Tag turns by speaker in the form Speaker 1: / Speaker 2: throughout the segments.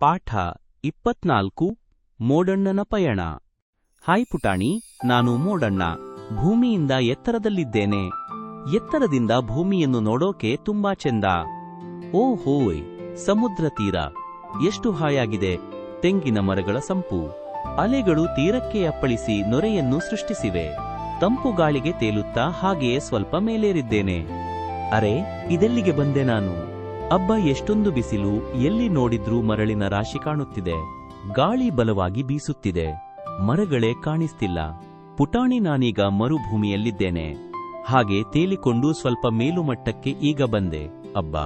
Speaker 1: ಪಾಠ ಇಪ್ಪತ್ನಾಲ್ಕು, ಮೋಡಣ್ಣನ ಪಯಣ. ಹಾಯ್ ಪುಟಾಣಿ, ನಾನು ಮೋಡಣ್ಣ. ಭೂಮಿಯಿಂದ ಎತ್ತರದಲ್ಲಿದ್ದೇನೆ. ಎತ್ತರದಿಂದ ಭೂಮಿಯನ್ನು ನೋಡೋಕೆ ತುಂಬಾ ಚೆಂದ. ಓ ಹೋಯ್, ಸಮುದ್ರ ತೀರ. ಎಷ್ಟು ಹಾಯಾಗಿದೆ. ತೆಂಗಿನ ಮರಗಳ ಸಂಪು. ಅಲೆಗಳು ತೀರಕ್ಕೆ ಅಪ್ಪಳಿಸಿ ನೊರೆಯನ್ನು ಸೃಷ್ಟಿಸಿವೆ. ತಂಪು ಗಾಳಿಗೆ ತೇಲುತ್ತಾ ಹಾಗೆಯೇ ಸ್ವಲ್ಪ ಮೇಲೇರಿದ್ದೇನೆ. ಅರೆ, ಇದೆಲ್ಲಿಗೆ ಬಂದೆ ನಾನು? ಅಬ್ಬ ಎಷ್ಟೊಂದು ಬಿಸಿಲು ಎಲ್ಲಿ ನೋಡಿದ್ರೂ ಮರಳಿನ ರಾಶಿ ಕಾಣುತ್ತಿದೆ. ಗಾಳಿ ಬಲವಾಗಿ ಬೀಸುತ್ತಿದೆ. ಮರಗಳೇ ಕಾಣಿಸ್ತಿಲ್ಲ. ಪುಟಾಣಿ ನಾನೀಗ ಮರುಭೂಮಿಯಲ್ಲಿದ್ದೇನೆ. ಹಾಗೆ ತೇಲಿಕೊಂಡು ಸ್ವಲ್ಪ ಮೇಲುಮಟ್ಟಕ್ಕೆ ಈಗ ಬಂದೆ. ಅಬ್ಬ!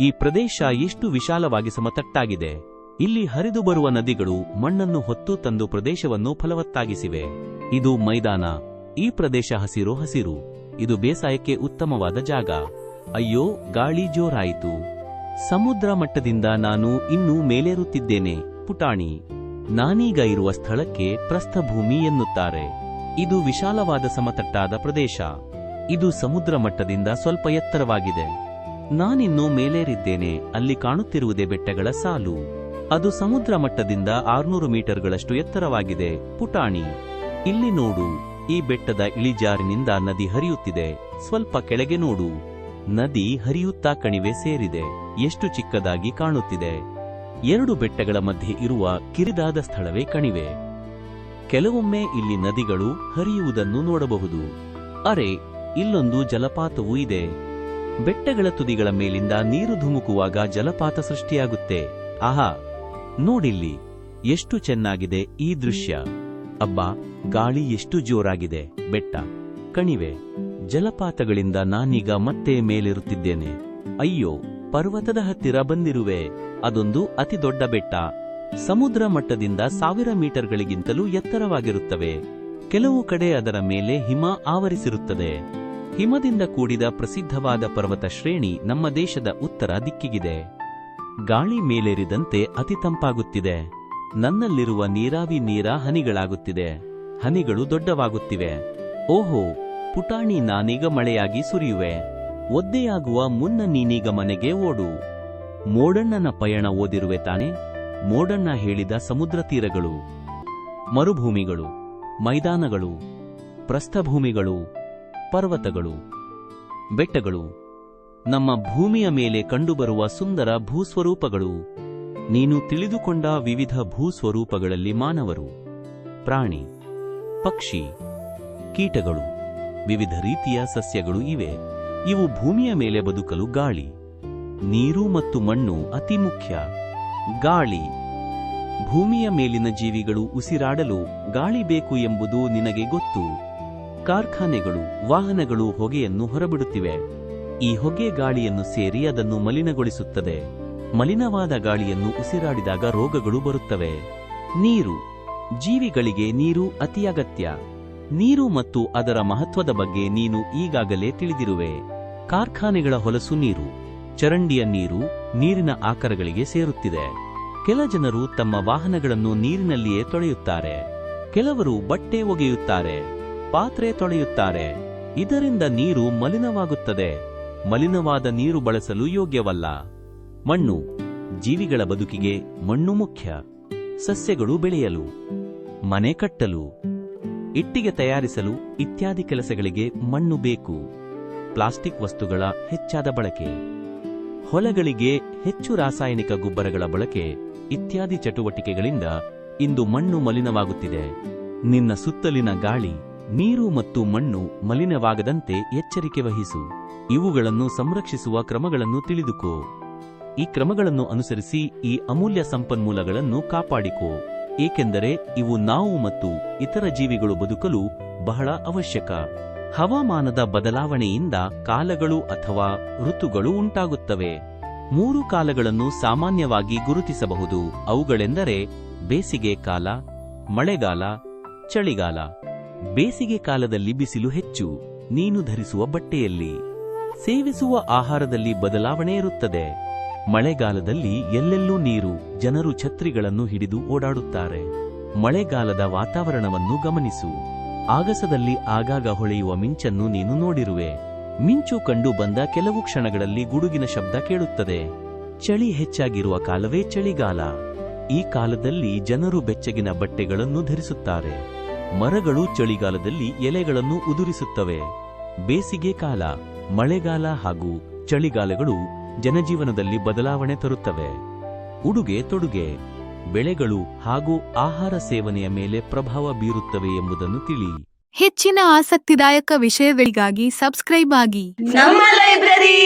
Speaker 1: ಈ ಪ್ರದೇಶ ಎಷ್ಟು ವಿಶಾಲವಾಗಿ ಸಮತಟ್ಟಾಗಿದೆ. ಇಲ್ಲಿ ಹರಿದು ಬರುವ ನದಿಗಳು ಮಣ್ಣನ್ನು ಹೊತ್ತು ತಂದು ಪ್ರದೇಶವನ್ನು ಫಲವತ್ತಾಗಿಸಿವೆ. ಇದು ಮೈದಾನ. ಈ ಪ್ರದೇಶ ಹಸಿರು ಹಸಿರು. ಇದು ಬೇಸಾಯಕ್ಕೆ ಉತ್ತಮವಾದ ಜಾಗ. ಅಯ್ಯೋ, ಗಾಳಿ ಜೋರಾಯಿತು. ಸಮುದ್ರ ಮಟ್ಟದಿಂದ ನಾನು ಇನ್ನೂ ಮೇಲೇರುತ್ತಿದ್ದೇನೆ, ಪುಟಾಣಿ. ನಾನೀಗ ಇರುವ ಸ್ಥಳಕ್ಕೆ ಪ್ರಸ್ಥಭೂಮಿ ಎನ್ನುತ್ತಾರೆ. ಇದು ವಿಶಾಲವಾದ ಸಮತಟ್ಟಾದ ಪ್ರದೇಶ. ಇದು ಸಮುದ್ರ ಮಟ್ಟದಿಂದ ಸ್ವಲ್ಪ ಎತ್ತರವಾಗಿದೆ. ನಾನಿನ್ನೂ ಮೇಲೇರಿದ್ದೇನೆ, ಅಲ್ಲಿ ಕಾಣುತ್ತಿರುವುದೇ ಬೆಟ್ಟಗಳ ಸಾಲು. ಅದು ಸಮುದ್ರ ಮಟ್ಟದಿಂದ ಆರ್ನೂರು ಮೀಟರ್ಗಳಷ್ಟು ಎತ್ತರವಾಗಿದೆ, ಪುಟಾಣಿ. ಇಲ್ಲಿ ನೋಡು, ಈ ಬೆಟ್ಟದ ಇಳಿಜಾರಿನಿಂದ ನದಿ ಹರಿಯುತ್ತಿದೆ, ಸ್ವಲ್ಪ ಕೆಳಗೆ ನೋಡು. ನದಿ ಹರಿಯುತ್ತಾ ಕಣಿವೆ ಸೇರಿದೆ. ಎಷ್ಟು ಚಿಕ್ಕದಾಗಿ ಕಾಣುತ್ತಿದೆ. ಎರಡು ಬೆಟ್ಟಗಳ ಮಧ್ಯೆ ಇರುವ ಕಿರಿದಾದ ಸ್ಥಳವೇ ಕಣಿವೆ. ಕೆಲವೊಮ್ಮೆ ಇಲ್ಲಿ ನದಿಗಳು ಹರಿಯುವುದನ್ನು ನೋಡಬಹುದು. ಅರೆ, ಇಲ್ಲೊಂದು ಜಲಪಾತವೂ ಇದೆ. ಬೆಟ್ಟಗಳ ತುದಿಗಳ ಮೇಲಿಂದ ನೀರು ಧುಮುಕುವಾಗ ಜಲಪಾತ ಸೃಷ್ಟಿಯಾಗುತ್ತೆ. ಆಹಾ, ನೋಡಿಲ್ಲಿ, ಎಷ್ಟು ಚೆನ್ನಾಗಿದೆ ಈ ದೃಶ್ಯ. ಅಬ್ಬಾ, ಗಾಳಿ ಎಷ್ಟು ಜೋರಾಗಿದೆ. ಬೆಟ್ಟ, ಕಣಿವೆ. ಜಲಪಾತಗಳಿಂದ ನಾನೀಗ ಮತ್ತೆ ಮೇಲಿರುತ್ತಿದ್ದೇನೆ. ಅಯ್ಯೋ, ಪರ್ವತದ ಹತ್ತಿರ ಬಂದಿರುವೆ. ಅದೊಂದು ಅತಿ ದೊಡ್ಡ ಬೆಟ್ಟ. ಸಮುದ್ರ ಮಟ್ಟದಿಂದ ಸಾವಿರ ಮೀಟರ್ಗಳಿಗಿಂತಲೂ ಎತ್ತರವಾಗಿರುತ್ತವೆ. ಕೆಲವು ಕಡೆ ಅದರ ಮೇಲೆ ಹಿಮ ಆವರಿಸಿರುತ್ತದೆ. ಹಿಮದಿಂದ ಕೂಡಿದ ಪ್ರಸಿದ್ಧವಾದ ಪರ್ವತ ಶ್ರೇಣಿ ನಮ್ಮ ದೇಶದ ಉತ್ತರ ದಿಕ್ಕಿಗಿದೆ. ಗಾಳಿ ಮೇಲೇರಿದಂತೆ ಅತಿ ತಂಪಾಗುತ್ತಿದೆ. ನನ್ನಲ್ಲಿರುವ ನೀರಾವಿ ನೀರ ಹನಿಗಳಾಗುತ್ತಿದೆ ಹನಿಗಳು ದೊಡ್ಡವಾಗುತ್ತಿವೆ. ಓಹೋ ಪುಟಾಣಿ ನಾನೀಗ ಮಳೆಯಾಗಿ ಸುರಿಯುವೆ. ಒದ್ದೆಯಾಗುವ ಮುನ್ನ ನೀನೀಗ ಮನೆಗೆ ಓಡು. ಮೋಡಣ್ಣನ ಪಯಣ ಓದಿರುವೆ ತಾನೆ. ಮೋಡಣ್ಣ ಹೇಳಿದ ಸಮುದ್ರ ತೀರಗಳು ಮರುಭೂಮಿಗಳು. ಮೈದಾನಗಳು. ಪ್ರಸ್ಥಭೂಮಿಗಳು. ಪರ್ವತಗಳು. ಬೆಟ್ಟಗಳು. ನಮ್ಮ ಭೂಮಿಯ ಮೇಲೆ ಕಂಡುಬರುವ ಸುಂದರ ಭೂಸ್ವರೂಪಗಳು. ನೀನು ತಿಳಿದುಕೊಂಡ ವಿವಿಧ ಭೂಸ್ವರೂಪಗಳಲ್ಲಿ ಮಾನವರು. ಪ್ರಾಣಿ. ಪಕ್ಷಿ. ಕೀಟಗಳು. ವಿವಿಧ ರೀತಿಯ ಸಸ್ಯಗಳು ಇವೆ. ಇವು ಭೂಮಿಯ ಮೇಲೆ ಬದುಕಲು ಗಾಳಿ, ನೀರು ಮತ್ತು ಮಣ್ಣು ಅತಿ ಮುಖ್ಯ. ಗಾಳಿ, ಭೂಮಿಯ ಮೇಲಿನ ಜೀವಿಗಳು ಉಸಿರಾಡಲು ಗಾಳಿ ಬೇಕು ಎಂಬುದು ನಿನಗೆ ಗೊತ್ತು. ಕಾರ್ಖಾನೆಗಳು, ವಾಹನಗಳು ಹೊಗೆಯನ್ನು ಹೊರಬಿಡುತ್ತಿವೆ. ಈ ಹೊಗೆ ಗಾಳಿಯನ್ನು ಸೇರಿ ಅದನ್ನು ಮಲಿನಗೊಳಿಸುತ್ತದೆ. ಮಲಿನವಾದ ಗಾಳಿಯನ್ನು ಉಸಿರಾಡಿದಾಗ ರೋಗಗಳು ಬರುತ್ತವೆ. ನೀರು, ಜೀವಿಗಳಿಗೆ ನೀರು ಅತಿ ಅಗತ್ಯ. ನೀರು ಮತ್ತು ಅದರ ಮಹತ್ವದ ಬಗ್ಗೆ ನೀನು ಈಗಾಗಲೇ ತಿಳಿದಿರುವೆ. ಕಾರ್ಖಾನೆಗಳ ಹೊಲಸು ನೀರು, ಚರಂಡಿಯ ನೀರು, ನೀರಿನ ಆಕರಗಳಿಗೆ ಸೇರುತ್ತಿದೆ. ಕೆಲ ಜನರು ತಮ್ಮ ವಾಹನಗಳನ್ನು ನೀರಿನಲ್ಲಿಯೇ ತೊಳೆಯುತ್ತಾರೆ. ಕೆಲವರು ಬಟ್ಟೆ ಒಗೆಯುತ್ತಾರೆ, ಪಾತ್ರೆ ತೊಳೆಯುತ್ತಾರೆ. ಇದರಿಂದ ನೀರು ಮಲಿನವಾಗುತ್ತದೆ. ಮಲಿನವಾದ ನೀರು ಬಳಸಲು ಯೋಗ್ಯವಲ್ಲ. ಮಣ್ಣು, ಜೀವಿಗಳ ಬದುಕಿಗೆ ಮಣ್ಣು ಮುಖ್ಯ. ಸಸ್ಯಗಳು ಬೆಳೆಯಲು, ಮನೆ ಕಟ್ಟಲು ಇಟ್ಟಿಗೆ ತಯಾರಿಸಲು ಇತ್ಯಾದಿ ಕೆಲಸಗಳಿಗೆ ಮಣ್ಣು ಬೇಕು. ಪ್ಲಾಸ್ಟಿಕ್ ವಸ್ತುಗಳ ಹೆಚ್ಚಾದ ಬಳಕೆ. ಹೊಲಗಳಿಗೆ ಹೆಚ್ಚು ರಾಸಾಯನಿಕ ಗೊಬ್ಬರಗಳ ಬಳಕೆ ಇತ್ಯಾದಿ ಚಟುವಟಿಕೆಗಳಿಂದ ಇಂದು ಮಣ್ಣು ಮಲಿನವಾಗುತ್ತಿದೆ. ನಿನ್ನ ಸುತ್ತಲಿನ ಗಾಳಿ, ನೀರು ಮತ್ತು ಮಣ್ಣು ಮಲಿನವಾಗದಂತೆ ಎಚ್ಚರಿಕೆ ವಹಿಸು. ಇವುಗಳನ್ನು ಸಂರಕ್ಷಿಸುವ ಕ್ರಮಗಳನ್ನು ತಿಳಿದುಕೋ. ಈ ಕ್ರಮಗಳನ್ನು ಅನುಸರಿಸಿ ಈ ಅಮೂಲ್ಯ ಸಂಪನ್ಮೂಲಗಳನ್ನು ಕಾಪಾಡಿಕೋ. ಏಕೆಂದರೆ ಇವು ನಾವು ಮತ್ತು ಇತರ ಜೀವಿಗಳು ಬದುಕಲು ಬಹಳ ಅವಶ್ಯಕ. ಹವಾಮಾನದ ಬದಲಾವಣೆಯಿಂದ ಕಾಲಗಳು ಅಥವಾ ಋತುಗಳು ಉಂಟಾಗುತ್ತವೆ. ಮೂರು ಕಾಲಗಳನ್ನು ಸಾಮಾನ್ಯವಾಗಿ ಗುರುತಿಸಬಹುದು. ಅವುಗಳೆಂದರೆ ಬೇಸಿಗೆ ಕಾಲ, ಮಳೆಗಾಲ, ಚಳಿಗಾಲ. ಬೇಸಿಗೆ ಕಾಲದಲ್ಲಿ ಬಿಸಿಲು ಹೆಚ್ಚು, ನೀನು ಧರಿಸುವ ಬಟ್ಟೆಯಲ್ಲಿ. ಸೇವಿಸುವ ಆಹಾರದಲ್ಲಿ ಬದಲಾವಣೆ ಇರುತ್ತದೆ. ಮಳೆಗಾಲದಲ್ಲಿ ಎಲ್ಲೆಲ್ಲೂ ನೀರು, ಜನರು ಛತ್ರಿಗಳನ್ನು ಹಿಡಿದು ಓಡಾಡುತ್ತಾರೆ. ಮಳೆಗಾಲದ ವಾತಾವರಣವನ್ನು ಗಮನಿಸು. ಆಗಸದಲ್ಲಿ ಆಗಾಗ ಹೊಳೆಯುವ ಮಿಂಚನ್ನು ನೀನು ನೋಡಿರುವೆ. ಮಿಂಚು ಕಂಡು ಬಂದ ಕೆಲವು ಕ್ಷಣಗಳಲ್ಲಿ ಗುಡುಗಿನ ಶಬ್ದ ಕೇಳುತ್ತದೆ. ಚಳಿ ಹೆಚ್ಚಾಗಿರುವ ಕಾಲವೇ ಚಳಿಗಾಲ. ಈ ಕಾಲದಲ್ಲಿ ಜನರು ಬೆಚ್ಚಗಿನ ಬಟ್ಟೆಗಳನ್ನು ಧರಿಸುತ್ತಾರೆ. ಮರಗಳು ಚಳಿಗಾಲದಲ್ಲಿ ಎಲೆಗಳನ್ನು ಉದುರಿಸುತ್ತವೆ. ಬೇಸಿಗೆ ಕಾಲ, ಮಳೆಗಾಲ ಹಾಗೂ ಚಳಿಗಾಲಗಳು ಜನಜೀವನದಲ್ಲಿ ಬದಲಾವಣೆ ತರುತ್ತವೆ. ಉಡುಗೆ ತೊಡುಗೆ ಬೆಳೆಗಳು ಹಾಗೂ ಆಹಾರ ಸೇವನೆಯ ಮೇಲೆ ಪ್ರಭಾವ ಬೀರುತ್ತವೆ ಎಂಬುದನ್ನು ತಿಳಿ.
Speaker 2: ಹೆಚ್ಚಿನ ಆಸಕ್ತಿದಾಯಕ ವಿಷಯಗಳಿಗಾಗಿ ಸಬ್ಸ್ಕ್ರೈಬ್ ಆಗಿ.
Speaker 3: ನಮ್ಮ ಲೈಬ್ರರಿ.